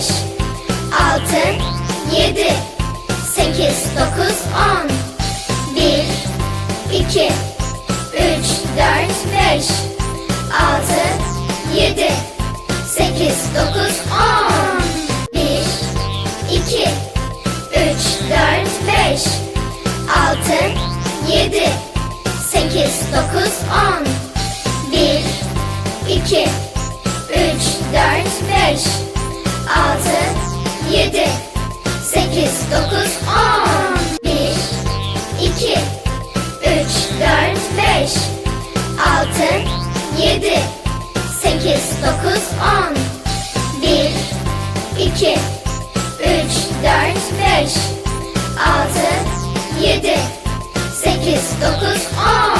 beş, altı, yedi, sekiz, dokuz, on. Bir, iki, üç, dört, beş, altı, yedi, sekiz, dokuz, on. Bir, iki, üç, dört, beş, altı, yedi, sekiz, dokuz, on. Bir, iki, üç, dört, beş, altı, yedi, sekiz, dokuz, on. Bir, iki, üç, dört, beş, altı, yedi, sekiz, dokuz, on. Bir, iki, üç, dört, beş, altı, yedi, sekiz, dokuz, on.